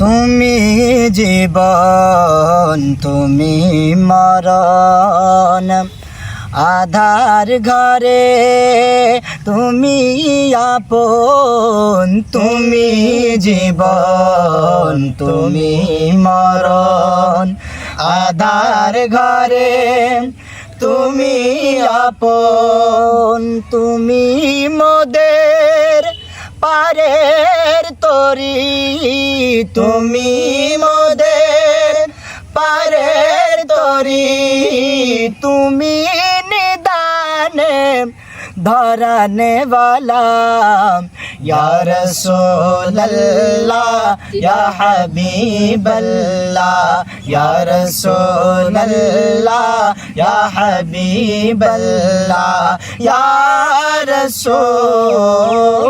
তুমি জীবন, তুমি মরণ। আধার ঘরে তুমি আপন, তুমি জীবন, তুমি মরণ। আধার ঘরে তুমি আপন, তুমি মোদের পারের তরি। তুমি মোদের পারের তরি তুমি নিদানে ধরানে বালা یا رسول اللہ یا حبیب اللہ یا رسول اللہ یا حبیب اللہ یا رسول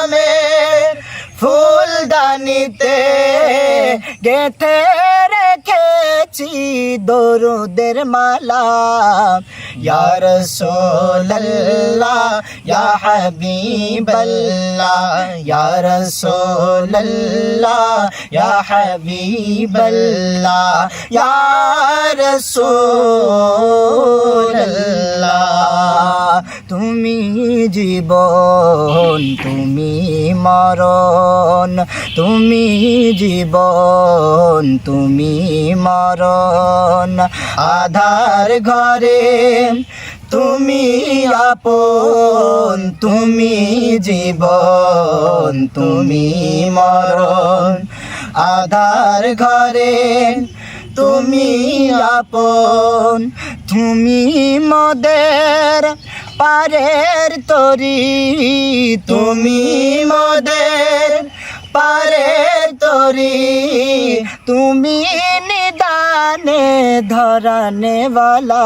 গেথে রেখেছি দরুদের মালা। ইয়া রাসূলুল্লাহ ইয়া হাবিবাল্লাহ ইয়া রাসূলুল্লাহ ইয়া হাবিবাল্লাহ ইয়া রাসূলুল্লাহ। তুমি জীবন, তুমি মরণ, তুমি জীবন, তুমি মরণ। আধার ঘরে তুমি আপন, তুমি জীবন, তুমি মরণ। আধার ঘরে তুমি আপন তুমি মদের পারের তরি। তুমি মদের পারের তরি। তুমি নিদানে ধরানে वाला